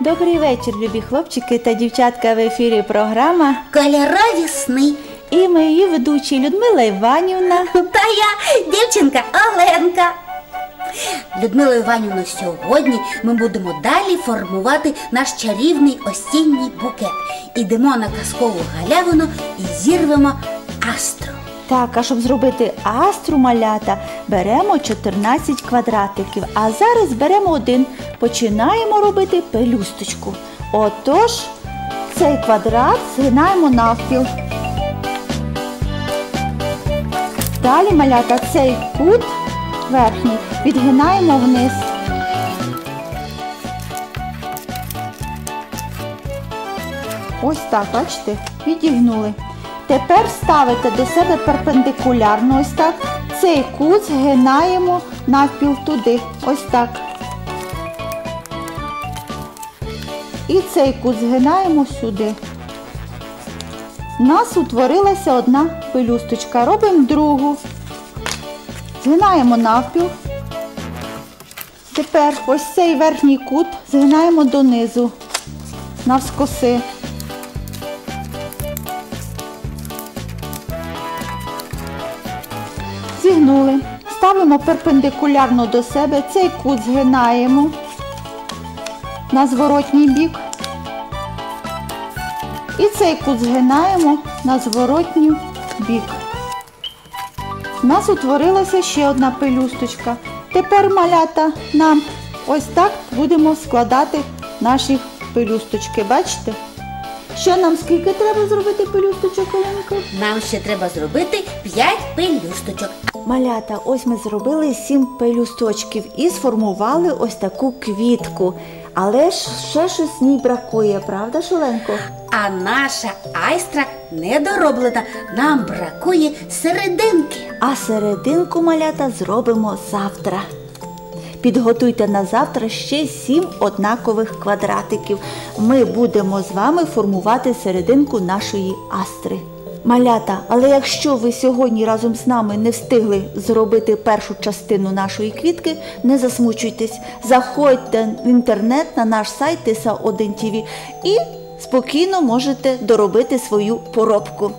Добрий вечір, любі хлопчики та дівчатка в ефірі програма. Кольорові сни. І ми її ведучі Людмила Іванівна. Та я дівчинка Оленка. Людмила Іванівна, сьогодні ми будемо далі формувати наш чарівний осінній букет. Ідемо на казкову галявину і зірвемо астру. Так, а щоб зробити астру малята, беремо 14 квадратиків. А зараз беремо один. Починаємо робити пелюсточку. Отож, цей квадрат згинаємо навпіл. Далі малята цей кут верхній відгинаємо вниз. Ось так, бачите, відігнули. Тепер ставите до себе перпендикулярно, ось так. Цей кут згинаємо навпіл туди, ось так. І цей кут згинаємо сюди. У нас утворилася одна пелюсточка. Робимо другу. Згинаємо навпіл. Тепер ось цей верхній кут згинаємо донизу, навскоси. Зігнули. Ставимо перпендикулярно до себе, цей кут згинаємо на зворотній бік. І цей кут згинаємо на зворотній бік. У нас утворилася ще одна пелюсточка. Тепер малята нам ось так будемо складати наші пелюсточки. Бачите? Ще нам скільки треба зробити пелюсточок, Оленко? Нам ще треба зробити 5 пелюсточок. Малята, ось ми зробили сім пелюсточків і сформували ось таку квітку. Але ж ще щось ній бракує, правда, Шоленко? А наша айстра недороблена. Нам бракує серединки. А серединку малята зробимо завтра. Підготуйте на завтра ще сім однакових квадратиків. Ми будемо з вами формувати серединку нашої астри. Малята, але якщо ви сьогодні разом з нами не встигли зробити першу частину нашої квітки, не засмучуйтесь. Заходьте в інтернет на наш сайт тиса 1 tv і спокійно можете доробити свою поробку.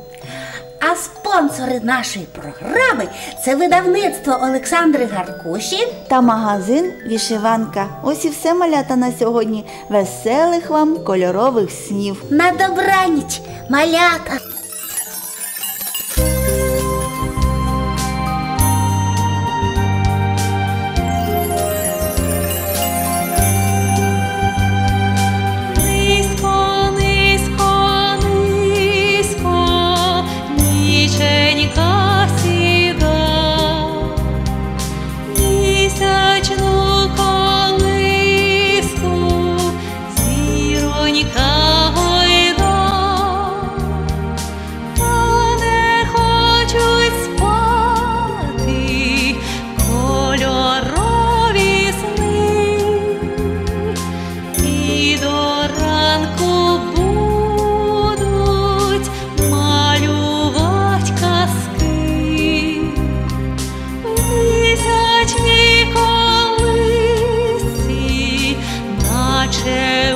А спонсори нашої програми це видавництво Олександри Гаркуші. та магазин Вішиванка. Ось і все малята на сьогодні. Веселих вам кольорових снів. На добраніч, малята! watching.